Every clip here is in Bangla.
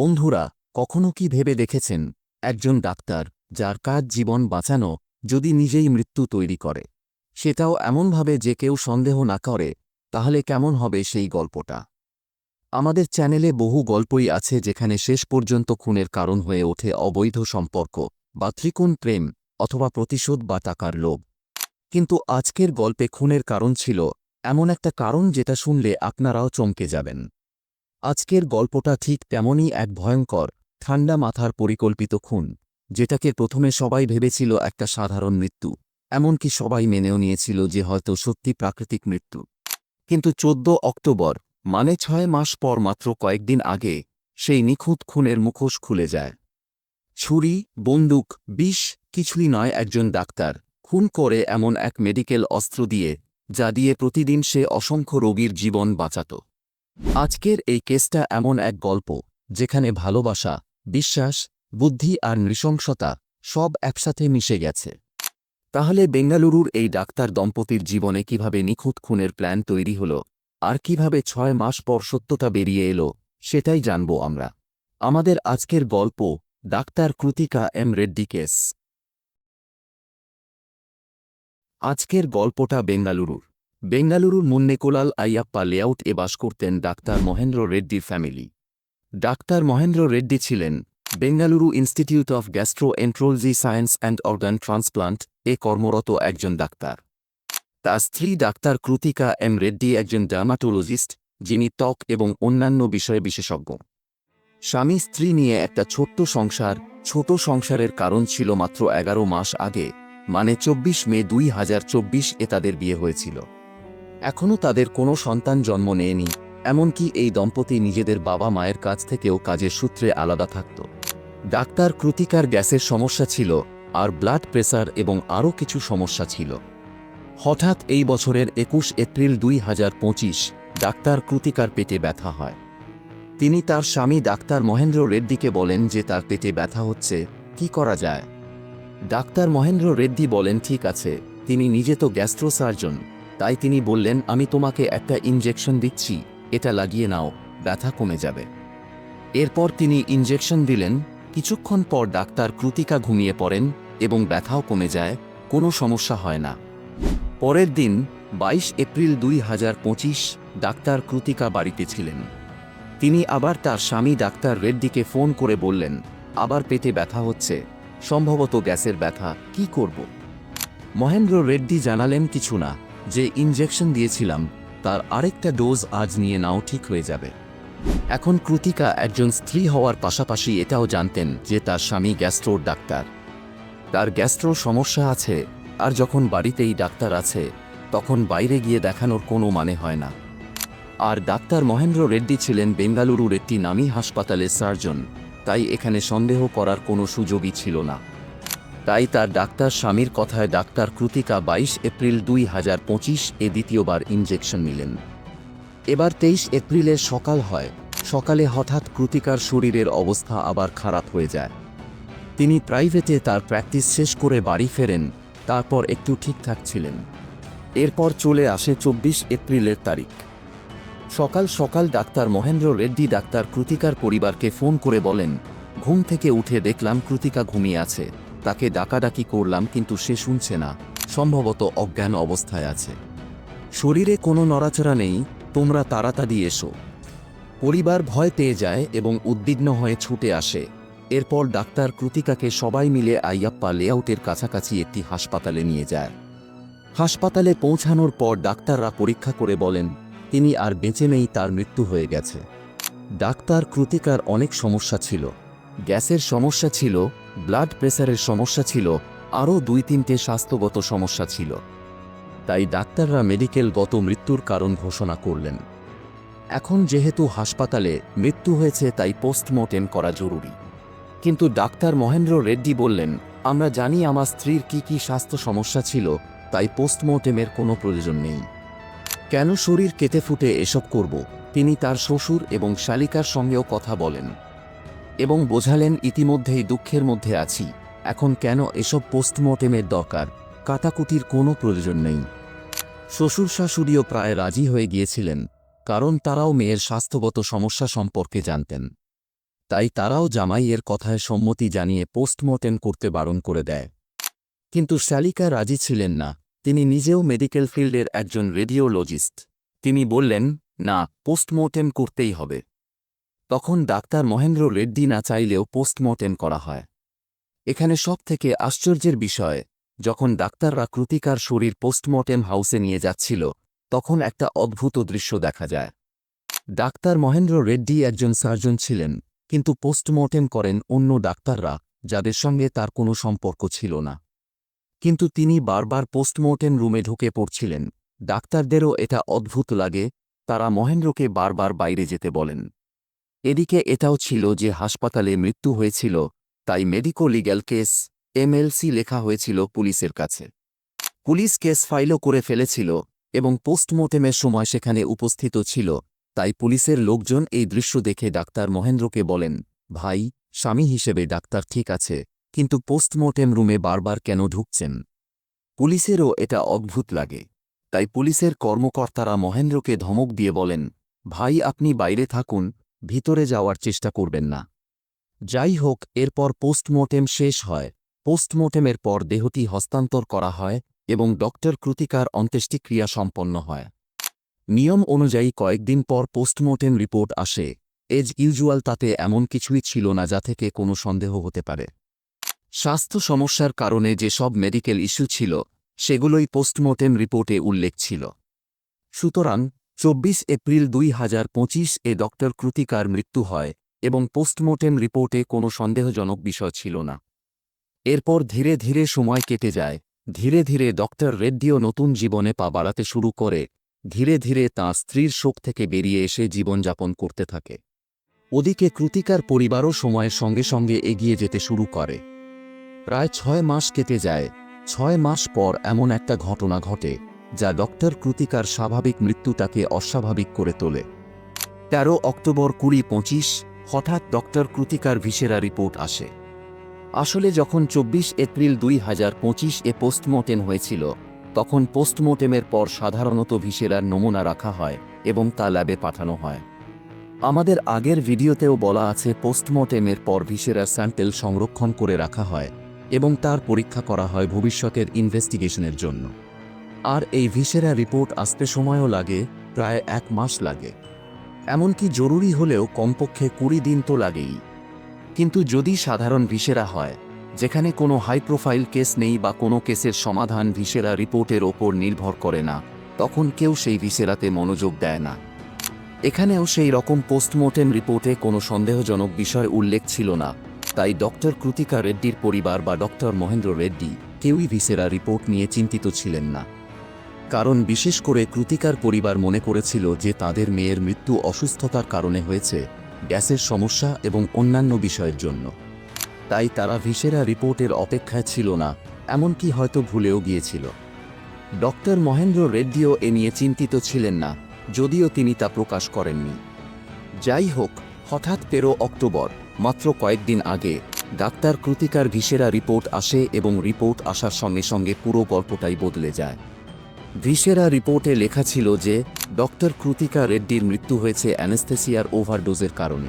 বন্ধুরা, কখনো কি ভেবে দেখেছেন, একজন ডাক্তার, যার কাজ জীবন বাঁচানো, যদি নিজেই মৃত্যু তৈরি করে? সেটাও এমনভাবে যে কেউ সন্দেহ না করে, তাহলে কেমন হবে সেই গল্পটা? আমাদের চ্যানেলে বহু গল্পই আছে যেখানে শেষ পর্যন্ত খুনের কারণ হয়ে ওঠে অবৈধ সম্পর্ক, বা ত্রিকোণ প্রেম, অথবা প্রতিশোধ বা টাকার লোভ। কিন্তু আজকের গল্পে খুনের কারণ ছিল, এমন একটা কারণ যেটা শুনলে আপনারাও চমকে যাবেন। আজকের গল্পটা ঠিক তেমনই এক ভয়ঙ্কর, ঠান্ডা মাথার পরিকল্পিত খুন, যেটাকে প্রথমে সবাই ভেবেছিল একটা সাধারণ মৃত্যু, এমনকি সবাই মেনেও নিয়েছিল যে হয়তো সত্যি প্রাকৃতিক মৃত্যু। কিন্তু চোদ্দ অক্টোবর মানে ছয় মাস পর মাত্র কয়েকদিন আগে, সেই নিখুঁত খুনের মুখোশ খুলে যায়। ছুরি, বন্দুক, বিষ, কিছুই নয় একজন ডাক্তার, খুন করে এমন এক মেডিকেল অস্ত্র দিয়ে, যা দিয়ে প্রতিদিন সে অসংখ্য রোগীর জীবন বাঁচাত। আজকের এই কেসটা এমন এক গল্প, যেখানে ভালোবাসা, বিশ্বাস, বুদ্ধি আর নৃশংসতা সব একসাথে মিশে গেছে। তাহলে বেঙ্গালুরুর এই ডাক্তার দম্পতির জীবনে কীভাবে নিখুঁত খুনের প্ল্যান তৈরি হল, আর কীভাবে ছয় মাস পর সত্যতা বেরিয়ে এলো, সেটাই জানব আমরা। আমাদের আজকের গল্প, doctor Kritika M Reddy case. আজকের গল্পটা বেঙ্গালুরুর। বেঙ্গালুরুর মুন্নেকোলাল আইয়াপ্পা লেআউটে বাস করতেন ডাক্তার মহেন্দ্র রেড্ডির ফ্যামিলি। ডাক্তার মহেন্দ্র রেড্ডি ছিলেন Bengaluru institute of gastroenterology science and organ transplant এ কর্মরত একজন ডাক্তার। তার স্ত্রী ডাক্তার কৃতিকা এম রেড্ডি একজন ডার্মাটোলজিস্ট, যিনি ত্বক এবং অন্যান্য বিষয়ে বিশেষজ্ঞ। স্বামী স্ত্রী নিয়ে একটা ছোট্ট সংসার, ছোট সংসারের কারণ ছিল মাত্র এগারো মাস আগে মানে চব্বিশ মে দুই হাজার চব্বিশ এ তাদের বিয়ে হয়েছিল। এখনও তাদের কোনো সন্তান জন্ম নেয়নি, এমনকি এই দম্পতি নিজেদের বাবা মায়ের কাছ থেকেও কাজের সূত্রে আলাদা থাকত। ডাক্তার কৃতিকার গ্যাসের সমস্যা ছিল, আর ব্লাড প্রেসার এবং আরও কিছু সমস্যা ছিল। হঠাৎ এই বছরের একুশ এপ্রিল দুই হাজার পঁচিশ, ডাক্তার কৃতিকার পেটে ব্যথা হয়। তিনি তার স্বামী ডাক্তার মহেন্দ্র রেড্ডিকে বলেন যে তার পেটে ব্যথা হচ্ছে, কি করা যায়? ডাক্তার মহেন্দ্র রেড্ডি বলেন, ঠিক আছে, তিনি নিজে তো গ্যাস্ট্রো সার্জন তাই তিনি বললেন, আমি তোমাকে একটা ইনজেকশন দিচ্ছি, এটা লাগিয়ে নাও, ব্যথা কমে যাবে। এরপর তিনি ইনজেকশন দিলেন, কিছুক্ষণ পর ডাক্তার কৃতিকা ঘুমিয়ে পড়েন এবং ব্যথাও কমে যায়, কোনো সমস্যা হয় না। পরের দিন, বাইশ এপ্রিল দুই হাজার পঁচিশ, ডাক্তার কৃতিকা বাড়িতে ছিলেন। তিনি আবার তার স্বামী ডাক্তার রেড্ডিকে ফোন করে বললেন, আবার পেটে ব্যথা হচ্ছে, সম্ভবত গ্যাসের ব্যথা, কি করব? মহেন্দ্র রেড্ডি জানালেন, কিছু না। যে ইনজেকশন দিয়েছিলাম, তার আরেকটা ডোজ আজ নিয়ে নাও ঠিক হয়ে যাবে। এখন কৃতিকা একজন স্ত্রী হওয়ার পাশাপাশি এটাও জানতেন যে তার স্বামী গ্যাস্ট্রোর ডাক্তার। তার গ্যাস্ট্রোর সমস্যা আছে, আর যখন বাড়িতেই ডাক্তার আছে, তখন বাইরে গিয়ে দেখানোর কোনো মানে হয় না। আর ডাক্তার মহেন্দ্র রেড্ডি ছিলেন বেঙ্গালুরুর একটি নামী হাসপাতালের সার্জন, তাই এখানে সন্দেহ করার কোনো সুযোগই ছিল না। তাই তার ডাক্তার স্বামীর কথায় ডাক্তার কৃতিকা বাইশ এপ্রিল দুই হাজার পঁচিশ এ দ্বিতীয়বার ইনজেকশন নিলেন। এবার তেইশ এপ্রিলের সকাল হয়, সকালে হঠাৎ কৃতিকার শরীরের অবস্থা আবার খারাপ হয়ে যায়। তিনি প্রাইভেটে তার প্র্যাকটিস শেষ করে বাড়ি ফেরেন, তারপর একটু ঠিকঠাক ছিলেন। এরপর চলে আসে চব্বিশ এপ্রিলের তারিখ। সকাল সকাল ডাক্তার মহেন্দ্র রেড্ডি ডাক্তার কৃতিকার পরিবারকে ফোন করে বলেন, ঘুম থেকে উঠে দেখলাম কৃতিকা ঘুমিয়ে আছে। তাকে ডাকাডাকি করলাম কিন্তু সে শুনছে না। সম্ভবত অজ্ঞান অবস্থায় আছে। শরীরে কোনো নড়াচড়া নেই, তোমরা তাড়াতাড়ি এসো। পরিবার ভয় পেয়ে যায় এবং উদ্বিগ্ন হয়ে ছুটে আসে। এরপর ডাক্তার কৃতিকাকে সবাই মিলে আইয়াপ্পা লেআউটের কাছাকাছি একটি হাসপাতালে নিয়ে যায়। হাসপাতালে পৌঁছানোর পর ডাক্তাররা পরীক্ষা করে বলেন, তিনি আর বেঁচে নেই, তার মৃত্যু হয়ে গেছে। ডাক্তার কৃতিকার অনেক সমস্যা ছিল। গ্যাসের সমস্যা ছিল ব্লাড প্রেসারের সমস্যা ছিল, আরও দুই তিনটে স্বাস্থ্যগত সমস্যা ছিল। তাই ডাক্তাররা মেডিকেলগত মৃত্যুর কারণ ঘোষণা করলেন। এখন যেহেতু হাসপাতালে মৃত্যু হয়েছে, তাই পোস্টমর্টেম করা জরুরি। কিন্তু ডাক্তার মহেন্দ্র রেড্ডি বললেন, আমরা জানি আমার স্ত্রীর কি কি স্বাস্থ্য সমস্যা ছিল, তাই পোস্টমর্টেমের কোনো প্রয়োজন নেই। কেন শরীর কেটে ফুটে এসব করব? তিনি তার শ্বশুর এবং শালিকার সঙ্গেও কথা বলেন। এবং বোঝালেন, ইতিমধ্যেই দুঃখের মধ্যে আছি। এখন কেন এসব পোস্টমর্টেমের দরকার? কাটাকুটির কোনো প্রয়োজন নেই। শ্বশুর শাশুড়িও প্রায় রাজি হয়ে গিয়েছিলেন, কারণ তারাও মেয়ের স্বাস্থ্যগত সমস্যা সম্পর্কে জানতেন। তাই তারাও জামাইয়ের কথায় সম্মতি জানিয়ে পোস্টমর্টেম করতে বারণ করে দেয়। কিন্তু শালিকা রাজি ছিলেন না। তিনি নিজেও মেডিকেল ফিল্ডের একজন রেডিওলজিস্ট। তিনি বললেন, না, পোস্টমর্টেম করতেই হবে। তখন ডাক্তার মহেন্দ্র রেড্ডি না চাইলেও পোস্টমর্টেম করা হয়। এখানে সব থেকে আশ্চর্যের বিষয়, যখন ডাক্তাররা কৃতিকার শরীর পোস্টমর্টেম হাউসে নিয়ে যাচ্ছিল, তখন একটা অদ্ভুত দৃশ্য দেখা যায়। ডাক্তার মহেন্দ্র রেড্ডি একজন সার্জন ছিলেন, কিন্তু পোস্টমর্টেম করেন অন্য ডাক্তাররা, যাদের সঙ্গে তার কোনো সম্পর্ক ছিল না। কিন্তু তিনি বারবার পোস্টমর্টেম রুমে ঢুকে পড়ছিলেন। ডাক্তারদেরও এটা অদ্ভুত লাগে, তারা মহেন্দ্রকে বারবার বাইরে যেতে বলেন। এদিকে এটাও ছিল যে হাসপাতালে মৃত্যু হয়েছিল, তাই মেডিকো লিগ্যাল কেস, এমএলসি লেখা হয়েছিল পুলিশের কাছে। পুলিশ কেস ফাইলও করে ফেলেছিল এবং পোস্টমর্টেমের সময় সেখানে উপস্থিত ছিল, তাই পুলিশের লোকজন এই দৃশ্য দেখে ডাক্তার মহেন্দ্রকে বলেন, ভাই, স্বামী হিসেবে ডাক্তার ঠিক আছে, কিন্তু পোস্টমর্টেম রুমে বারবার কেন ঢুকছেন? পুলিশেরও এটা অদ্ভুত লাগে, তাই পুলিশের কর্মকর্তারা মহেন্দ্রকে ধমক দিয়ে বলেন, ভাই, আপনি বাইরে থাকুন ভিতরে যাওয়ার চেষ্টা করবেন না। যাই হোক, এরপর পোস্টমর্টেম শেষ হয়। পোস্টমর্টেমের পর দেহটি হস্তান্তর করা হয় এবং ডক্টর কৃতিকার অন্ত্যেষ্টিক্রিয়া সম্পন্ন হয়। নিয়ম অনুযায়ী কয়েকদিন পর পোস্টমর্টেম রিপোর্ট আসে। এজ ইউজুয়াল তাতে এমন কিছুই ছিল না যা থেকে কোনো সন্দেহ হতে পারে। স্বাস্থ্য সমস্যার কারণে যেসব মেডিকেল ইস্যু ছিল, সেগুলোই পোস্টমর্টেম রিপোর্টে উল্লেখ ছিল। সুতরাং চব্বিশ এপ্রিল দুই হাজার পঁচিশ এ ডক্টর কৃতিকার মৃত্যু হয় এবং পোস্টমর্টেম রিপোর্টে কোনো সন্দেহজনক বিষয় ছিল না। এরপর ধীরে ধীরে সময় কেটে যায়, ধীরে ধীরে ডক্টর রেড্ডিও নতুন জীবনে পা বাড়াতে শুরু করে, ধীরে ধীরে তাঁর স্ত্রীর শোক থেকে বেরিয়ে এসে জীবনযাপন করতে থাকে। ওদিকে কৃতিকার পরিবারও সময়ের সঙ্গে সঙ্গে এগিয়ে যেতে শুরু করে। প্রায় ছয় মাস কেটে যায়, ছয় মাস পর এমন একটা ঘটনা ঘটে যা ডক্টর কৃতিকার স্বাভাবিক মৃত্যুটাকে অস্বাভাবিক করে তোলে। তেরো অক্টোবর কুড়ি পঁচিশ, হঠাৎ ডক্টর কৃতিকার ভিসেরা রিপোর্ট আসে। আসলে যখন চব্বিশ এপ্রিল দুই হাজার পঁচিশ এ পোস্টমর্টেম হয়েছিল, তখন পোস্টমর্টেমের পর সাধারণত ভিসেরার নমুনা রাখা হয় এবং তা ল্যাবে পাঠানো হয়। আমাদের আগের ভিডিওতেও বলা আছে পোস্টমর্টেমের পর ভিসেরার স্যাম্পেল সংরক্ষণ করে রাখা হয় এবং তার পরীক্ষা করা হয় ভবিষ্যতের ইনভেস্টিগেশনের জন্য। আর এই ভিসেরা রিপোর্ট আসতে সময়ও লাগে, প্রায় এক মাস লাগে। এমনকি জরুরি হলেও কমপক্ষে কুড়ি দিন তো লাগেই। কিন্তু যদি সাধারণ ভিসেরা হয়, যেখানে কোনো হাই প্রোফাইল কেস নেই বা কোনো কেসের সমাধান ভিসেরা রিপোর্টের ওপর নির্ভর করে না, তখন কেউ সেই ভিসেরাতে মনোযোগ দেয় না। এখানেও সেই রকম পোস্টমর্টেম রিপোর্টে কোনো সন্দেহজনক বিষয় উল্লেখ ছিল না, তাই ডক্টর কৃতিকা রেড্ডির পরিবার বা ডক্টর মহেন্দ্র রেড্ডি কেউই ভিসেরা রিপোর্ট নিয়ে চিন্তিত ছিলেন না। কারণ বিশেষ করে কৃতিকার পরিবার মনে করেছিল যে তাদের মেয়ের মৃত্যু অসুস্থতার কারণে হয়েছে, গ্যাসের সমস্যা এবং অন্যান্য বিষয়ের জন্য। তাই তারা ভিসেরা রিপোর্টের অপেক্ষায় ছিল না, এমনকি হয়তো ভুলেও গিয়েছিল। ডক্টর মহেন্দ্র রেড্ডিও এ নিয়ে চিন্তিত ছিলেন না, যদিও তিনি তা প্রকাশ করেননি। যাই হোক, হঠাৎ তেরো অক্টোবর, মাত্র কয়েকদিন আগে, ডাক্তার কৃতিকার ভিসেরা রিপোর্ট আসে এবং রিপোর্ট আসার সঙ্গে সঙ্গে পুরো গল্পটাই বদলে যায়। ভিসেরা রিপোর্টে লেখা ছিল যে, ডক্টর কৃতিকা রেড্ডির মৃত্যু হয়েছে অ্যানেস্থেসিয়ার ওভারডোজের কারণে।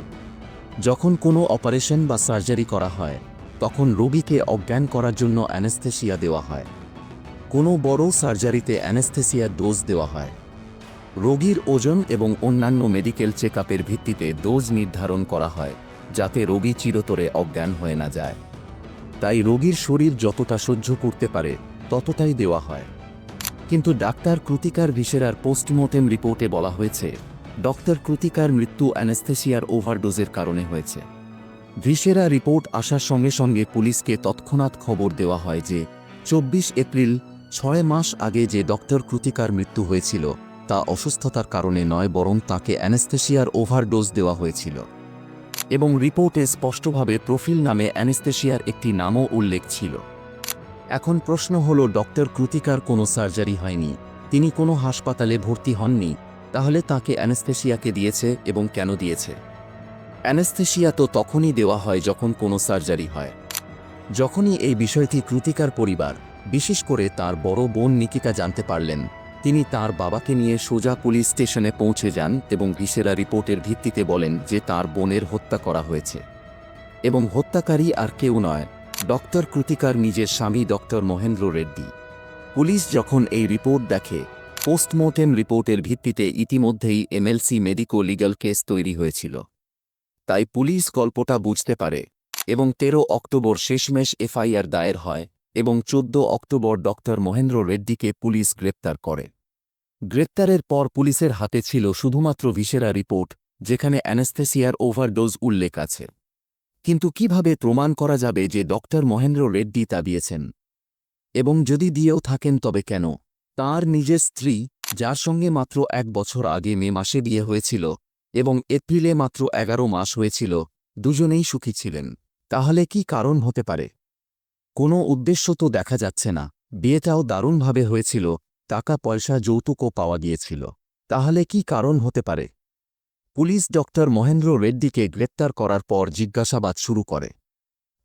যখন কোনো অপারেশন বা সার্জারি করা হয়, তখন রোগীকে অজ্ঞান করার জন্য অ্যানেস্থেসিয়া দেওয়া হয়। কোনো বড় সার্জারিতে অ্যানেস্থেসিয়ার ডোজ দেওয়া হয়। রোগীর ওজন এবং অন্যান্য মেডিকেল চেক ভিত্তিতে ডোজ নির্ধারণ করা হয়, যাতে রোগী চিরতরে অজ্ঞান হয়ে না যায়। তাই রোগীর শরীর যতটা সহ্য করতে পারে, ততটাই দেওয়া হয়। কিন্তু ডাক্তার কৃতিকার ভিসেরার পোস্টমর্টেম রিপোর্টে বলা হয়েছে, ডক্টর কৃতিকার মৃত্যু অ্যানেস্থেসিয়ার ওভারডোজের কারণে হয়েছে। ভিসেরা রিপোর্ট আসার সঙ্গে সঙ্গে পুলিশকে তৎক্ষণাৎ খবর দেওয়া হয় যে, চব্বিশ এপ্রিল, ছয় মাস আগে যে ডক্টর কৃতিকার মৃত্যু হয়েছিল, তা অসুস্থতার কারণে নয়, বরং তাকে অ্যানেস্থেসিয়ার ওভারডোজ দেওয়া হয়েছিল। এবং রিপোর্টে স্পষ্টভাবে প্রোফিল নামে অ্যানেস্থেসিয়ার একটি নামও উল্লেখ ছিল। এখন প্রশ্ন হল, ডক্টর কৃতিকার কোনো সার্জারি হয়নি, তিনি কোনো হাসপাতালে ভর্তি হননি, তাহলে তাকে অ্যানেস্থেসিয়াকে দিয়েছে এবং কেন দিয়েছে? অ্যানেস্থেসিয়া তো তখনই দেওয়া হয় যখন কোনো সার্জারি হয়। যখনই এই বিষয়টি কৃতিকার পরিবার, বিশেষ করে তার বড় বোন নিকিতা জানতে পারলেন, তিনি তার বাবাকে নিয়ে সোজা পুলিশ স্টেশনে পৌঁছে যান এবং ভিসেরা রিপোর্টের ভিত্তিতে বলেন যে তার বোনের হত্যা করা হয়েছে। এবং হত্যাকারী আর কেউ নয়। ডক্টর কৃতিকার নিজের স্বামী ডক্টর মহেন্দ্র রেড্ডি। পুলিশ যখন এই রিপোর্ট দেখে, পোস্টমর্টেম রিপোর্টের ভিত্তিতে ইতিমধ্যেই এমএলসি মেডিকো লিগ্যাল কেস তৈরি হয়েছিল। তাই পুলিশ গল্পটা বুঝতে পারে এবং তেরো অক্টোবর শেষমেশ এফআইআর দায়ের হয় এবং চোদ্দ অক্টোবর ডক্টর মহেন্দ্র রেড্ডিকে পুলিশ গ্রেপ্তার করে। গ্রেপ্তারের পর পুলিশের হাতে ছিল শুধুমাত্র ভিসেরা রিপোর্ট, যেখানে অ্যানেস্থেসিয়ার ওভারডোজ উল্লেখ আছে। কিন্তু কীভাবে প্রমাণ করা যাবে যে ডক্টর মহেন্দ্র রেড্ডি তা দিয়েছেন এবং যদি দিয়েও থাকেন তবে কেন? তার নিজের স্ত্রী, যার সঙ্গে মাত্র এক বছর আগে মে মাসে বিয়ে হয়েছিল, এবং এপ্রিলে মাত্র এগারো মাস হয়েছিল, দুজনেই সুখী ছিলেন। তাহলে কি কারণ হতে পারে? কোনো উদ্দেশ্য তো দেখা যাচ্ছে না। বিয়েটাও দারুণভাবে হয়েছিল টাকা পয়সা যৌতুকও পাওয়া গিয়েছিল। তাহলে কি কারণ হতে পারে? পুলিশ ডক্টর মহেন্দ্র রেড্ডিকে গ্রেপ্তার করার পর জিজ্ঞাসাবাদ শুরু করে।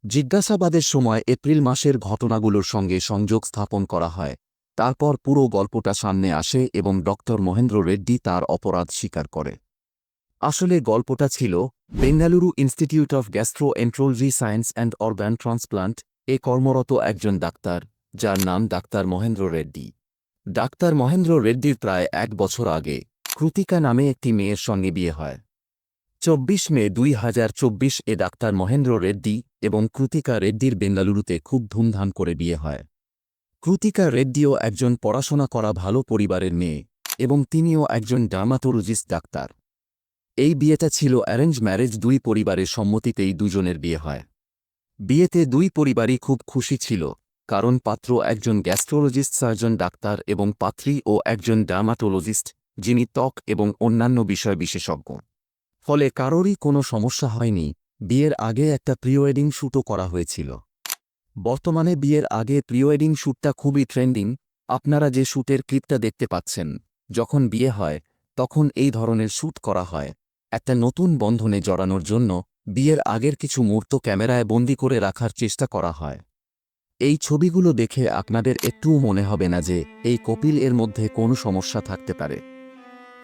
জিজ্ঞাসাবাদের সময় এপ্রিল মাসের ঘটনাগুলোর সঙ্গে সংযোগ স্থাপন করা হয়। তারপর পুরো গল্পটা সামনে আসে এবং ডক্টর মহেন্দ্র রেড্ডি তার অপরাধ স্বীকার করে। আসলে গল্পটা ছিল, Bengaluru institute of gastroenterology science and organ transplant এ কর্মরত একজন ডাক্তার, যার নাম ডাক্তার মহেন্দ্র রেড্ডি। ডাক্তার মহেন্দ্র রেড্ডির প্রায় এক বছর আগে কৃতিকা নামে একটি মেয়ের সঙ্গে বিয়ে হয়। চব্বিশ মে দুই হাজার চব্বিশ এ ডাক্তার মহেন্দ্র রেড্ডি এবং কৃতিকা রেড্ডির বেঙ্গালুরুতে খুব ধুমধাম করে বিয়ে হয়। কৃতিকা রেড্ডিও একজন পড়াশোনা করা ভালো পরিবারের মেয়ে এবং তিনিও একজন ডার্মাটোলজিস্ট ডাক্তার। এই বিয়েটা ছিল অ্যারেঞ্জ ম্যারেজ দুই পরিবারের সম্মতিতেই দুজনের বিয়ে হয়। বিয়েতে দুই পরিবারই খুব খুশি ছিল, কারণ পাত্র একজন গ্যাস্ট্রোলজিস্ট, সার্জন ডাক্তার এবং পাত্রী ও একজন ডার্মাটোলজিস্ট যিনি ত্বক এবং অন্যান্য বিষয় বিশেষজ্ঞ। ফলে কারোরই কোনো সমস্যা হয়নি, বিয়ের আগে একটা প্রিওয়েডিং শ্যুটও করা হয়েছিল। বর্তমানে বিয়ের আগে প্রিওয়েডিং শ্যুটটা খুবই ট্রেন্ডিং, আপনারা যে শ্যুটের ক্লিপটা দেখতে পাচ্ছেন, যখন বিয়ে হয়, তখন এই ধরনের শ্যুট করা হয়। একটা নতুন বন্ধনে জড়ানোর জন্য বিয়ের আগের কিছু মুহূর্ত ক্যামেরায় বন্দি করে রাখার চেষ্টা করা হয়। এই ছবিগুলো দেখে আপনাদের একটুও মনে হবে না যে, এই কপিল এর মধ্যে কোনো সমস্যা থাকতে পারে।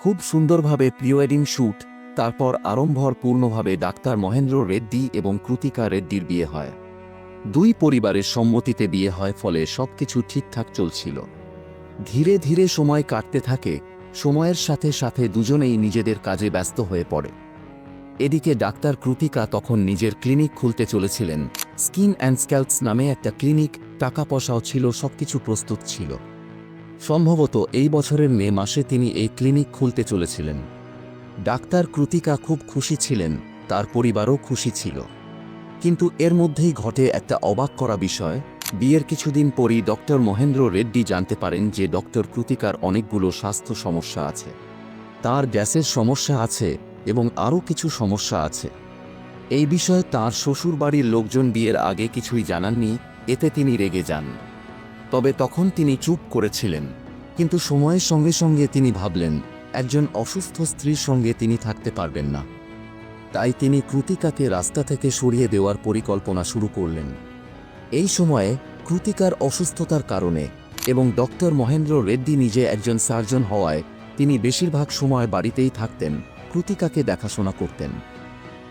খুব সুন্দরভাবে প্রি ওয়েডিং শ্যুট তারপর আরম্ভর পূর্ণভাবে ডাক্তার মহেন্দ্র রেড্ডি এবং কৃতিকা রেড্ডির বিয়ে হয়। দুই পরিবারের সম্মতিতে বিয়ে হয় ফলে সবকিছু ঠিকঠাক চলছিল। ধীরে ধীরে সময় কাটতে থাকে, সময়ের সাথে সাথে দুজনেই নিজেদের কাজে ব্যস্ত হয়ে পড়ে। এদিকে ডাক্তার কৃতিকা তখন নিজের ক্লিনিক খুলতে চলেছিলেন। স্কিন অ্যান্ড স্ক্যাল্পস নামে একটা ক্লিনিক, টাকা পয়সাও ছিল, সবকিছু প্রস্তুত ছিল। সম্ভবত এই বছরের মে মাসে তিনি এই ক্লিনিক খুলতে চলেছিলেন। ডাক্তার কৃতিকা খুব খুশি ছিলেন, তার পরিবারও খুশি ছিল। কিন্তু এর মধ্যেই ঘটে একটা অবাক করা বিষয়, বিয়ের কিছুদিন পরই ডক্টর মহেন্দ্র রেড্ডি জানতে পারেন যে ডক্টর কৃতিকার অনেকগুলো স্বাস্থ্য সমস্যা আছে। তার গ্যাসের সমস্যা আছে এবং আরও কিছু সমস্যা আছে। এই বিষয়ে তার শ্বশুরবাড়ির লোকজন বিয়ের আগে কিছুই জানাননি, এতে তিনি রেগে যান। তবে তখন তিনি চুপ করেছিলেন। কিন্তু সময়ের সঙ্গে সঙ্গে তিনি ভাবলেন, একজন অসুস্থ স্ত্রীর সঙ্গে তিনি থাকতে পারবেন না। তাই তিনি কৃতিকাকে রাস্তা থেকে সরিয়ে দেওয়ার পরিকল্পনা শুরু করলেন। এই সময়ে কৃতিকার অসুস্থতার কারণে এবং ডক্টর মহেন্দ্র রেড্ডি নিজে একজন সার্জন হওয়ায় তিনি বেশিরভাগ সময় বাড়িতেই থাকতেন, কৃতিকাকে দেখাশোনা করতেন।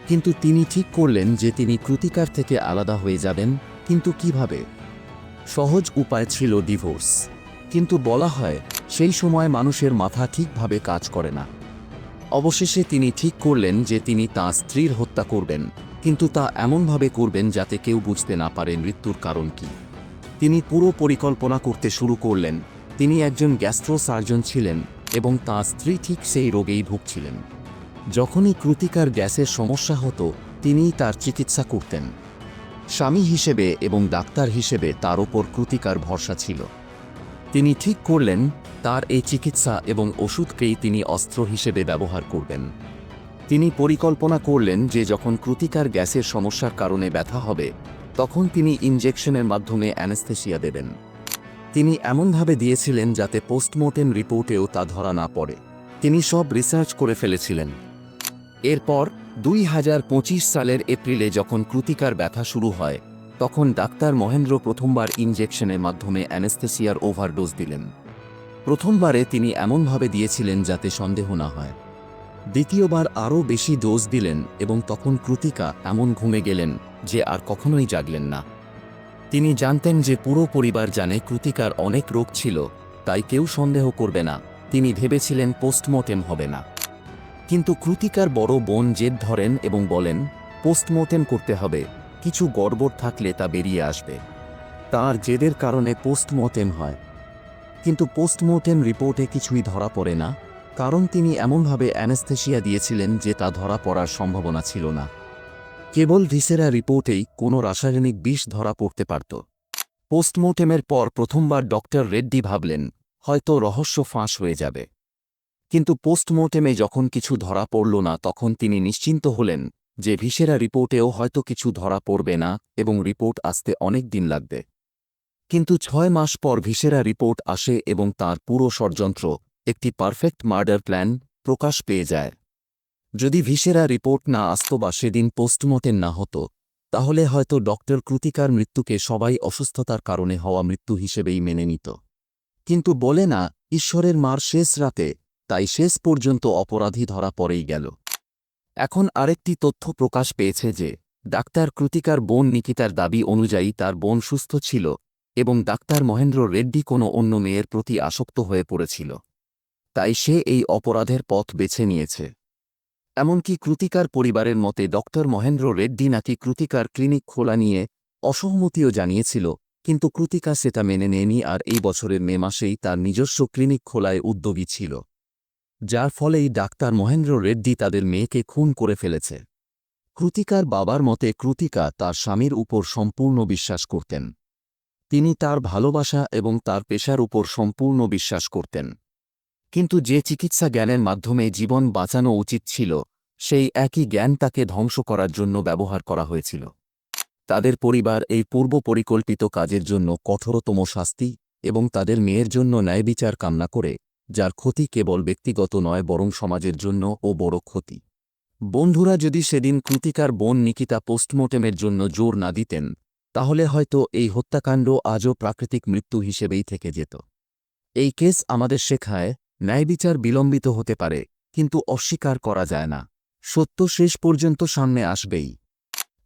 কিন্তু তিনি ঠিক করলেন যে তিনি কৃতিকার থেকে আলাদা হয়ে যাবেন, কিন্তু কীভাবে? সহজ উপায় ছিল ডিভোর্স। কিন্তু বলা হয়, সেই সময় মানুষের মাথা ঠিকভাবে কাজ করে না। অবশেষে তিনি ঠিক করলেন যে তিনি তাঁর স্ত্রীর হত্যা করবেন, কিন্তু তা এমনভাবে করবেন যাতে কেউ বুঝতে না পারে মৃত্যুর কারণ কি। তিনি পুরো পরিকল্পনা করতে শুরু করলেন, তিনি একজন গ্যাস্ট্রো সার্জন ছিলেন এবং তাঁর স্ত্রী ঠিক সেই রোগেই ভুগছিলেন। যখনই কৃতিকার গ্যাসের সমস্যা হতো, তিনিই তার চিকিৎসা করতেন। স্বামী হিসেবে এবং ডাক্তার হিসেবে তার ওপর কৃতিকার ভরসা ছিল। তিনি ঠিক করলেন, তার এই চিকিৎসা এবং ওষুধকেই তিনি অস্ত্র হিসেবে ব্যবহার করবেন। তিনি পরিকল্পনা করলেন যে যখন কৃতিকার গ্যাসের সমস্যার কারণে ব্যথা হবে, তখন তিনি ইনজেকশনের মাধ্যমে অ্যানেস্থেসিয়া দেবেন। তিনি এমনভাবে দিয়েছিলেন যাতে পোস্টমর্টেম রিপোর্টেও তা ধরা না পড়ে। তিনি সব রিসার্চ করে ফেলেছিলেন। এরপর দুই হাজার পঁচিশ সালের এপ্রিলে যখন কৃতিকার ব্যথা শুরু হয়, তখন ডাক্তার মহেন্দ্র প্রথমবার ইনজেকশনের মাধ্যমে অ্যানেস্থেসিয়ার ওভারডোজ দিলেন। প্রথমবারে তিনি এমনভাবে দিয়েছিলেন যাতে সন্দেহ না হয়। দ্বিতীয়বার আরও বেশি ডোজ দিলেন এবং তখন কৃতিকা এমন ঘুমে গেলেন যে আর কখনোই জাগলেন না। তিনি জানতেন যে পুরো পরিবার জানে কৃতিকার অনেক রোগ ছিল, তাই কেউ সন্দেহ করবে না। তিনি ভেবেছিলেন পোস্টমর্টেম হবে না। কিন্তু কৃতিকার বড় বোন জেদ ধরেন এবং বলেন, পোস্টমর্টেম করতে হবে। কিছু গড়বড় থাকলে তা বেরিয়ে আসবে। তার জেদের কারণে পোস্টমর্টেম হয়। কিন্তু পোস্টমর্টেম রিপোর্টে কিছুই ধরা পড়ে না। কারণ তিনি এমনভাবে অ্যানেস্থেশিয়া দিয়েছিলেন যে তা ধরা পড়ার সম্ভাবনা ছিল না। কেবল ভিসেরা রিপোর্টেই কোনো রাসায়নিক বিষ ধরা পড়তে পারত। পোস্টমর্টেমের পর প্রথমবার ডক্টর রেড্ডি ভাবলেন, হয়তো রহস্য ফাঁস হয়ে যাবে। কিন্তু পোস্টমর্টেমে যখন কিছু ধরা পড়ল না, তখন তিনি নিশ্চিন্ত হলেন যে ভিসেরা রিপোর্টেও হয়তো কিছু ধরা পড়বে না এবং রিপোর্ট আসতে অনেক দিন লাগবে। কিন্তু ছয় মাস পর ভিসেরা রিপোর্ট আসে এবং তার পুরো ষড়যন্ত্র, একটি পারফেক্ট মার্ডার প্ল্যান, প্রকাশ পেয়ে যায়। যদি ভিসেরা রিপোর্ট না আসত বা সেদিন পোস্টমর্টেম না হতো, তাহলে হয়তো ডক্টর কৃতিকার মৃত্যুকে সবাই অসুস্থতার কারণে হওয়া মৃত্যু হিসেবেই মেনে নিত। কিন্তু বলে না, ঈশ্বরের মার শেষ রাতে তাই শেষ পর্যন্ত অপরাধী ধরা পড়েই গেল। এখন আরেকটি তথ্য প্রকাশ পেয়েছে যে, ডাক্তার কৃতিকার বোন নিকিতার দাবি অনুযায়ী তার বোন সুস্থ ছিল এবং ডাক্তার মহেন্দ্র রেড্ডি কোনো অন্য মেয়ের প্রতি আসক্ত হয়ে পড়েছিল। তাই সে এই অপরাধের পথ বেছে নিয়েছে। এমনকি কৃতিকার পরিবারের মতে ডক্টর মহেন্দ্র রেড্ডি নাকি কৃতিকার ক্লিনিক খোলা নিয়ে অসহমতিও জানিয়েছিল, কিন্তু কৃতিকা সেটা মেনে নেয়নি আর এই বছরের মে মাসেই তার নিজস্ব ক্লিনিক খোলায় উদ্যোগী ছিল। যার ফলেই ডাক্তার মহেন্দ্র রেড্ডি তাদের মেয়েকে খুন করে ফেলেছে। কৃতিকার বাবার মতে কৃতিকা তার স্বামীর উপর সম্পূর্ণ বিশ্বাস করতেন। তিনি তার ভালোবাসা এবং তার পেশার উপর সম্পূর্ণ বিশ্বাস করতেন। কিন্তু যে চিকিৎসা জ্ঞানের মাধ্যমে জীবন বাঁচানো উচিত ছিল, সেই একই জ্ঞান তাকে ধ্বংস করার জন্য ব্যবহার করা হয়েছিল। তাদের পরিবার এই পূর্ব পরিকল্পিত কাজের জন্য কঠোরতম শাস্তি এবং তাদের মেয়ের জন্য ন্যায়বিচার কামনা করে যার ক্ষতি কেবল ব্যক্তিগত নয়, বরং সমাজের জন্য ও বড় ক্ষতি। বন্ধুরা, যদি সেদিন কৃতিকার বোন নিকিতা পোস্টমর্টেমের জন্য জোর না দিতেন, তাহলে হয়তো এই হত্যাকাণ্ড আজও প্রাকৃতিক মৃত্যু হিসেবেই থেকে যেত। এই কেস আমাদের শেখায় ন্যায়বিচার বিলম্বিত হতে পারে, কিন্তু অস্বীকার করা যায় না। সত্য শেষ পর্যন্ত সামনে আসবেই।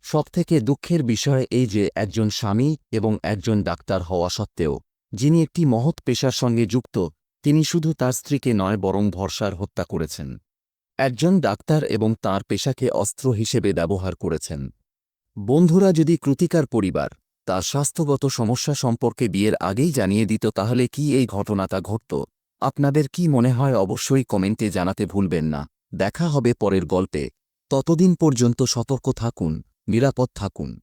সবথেকে দুঃখের বিষয় এই যে একজন স্বামী এবং একজন ডাক্তার হওয়া সত্ত্বেও, যিনি একটি মহৎ পেশার সঙ্গে যুক্ত তিনি শুধু তার স্ত্রীকে নয়, বরং ভরসার হত্যা করেছেন। একজন ডাক্তার এবং তার পেশাকে অস্ত্র হিসেবে ব্যবহার করেছেন। বন্ধুরা, যদি কৃতিকার পরিবার তার স্বাস্থ্যগত সমস্যা সম্পর্কে বিয়ের আগেই জানিয়ে দিত, তাহলে কি এই ঘটনাটা ঘটত? আপনাদের কি মনে হয়, অবশ্যই কমেন্টে জানাতে ভুলবেন না। দেখা হবে পরের গল্পে। ততদিন পর্যন্ত সতর্ক থাকুন, নিরাপদ থাকুন।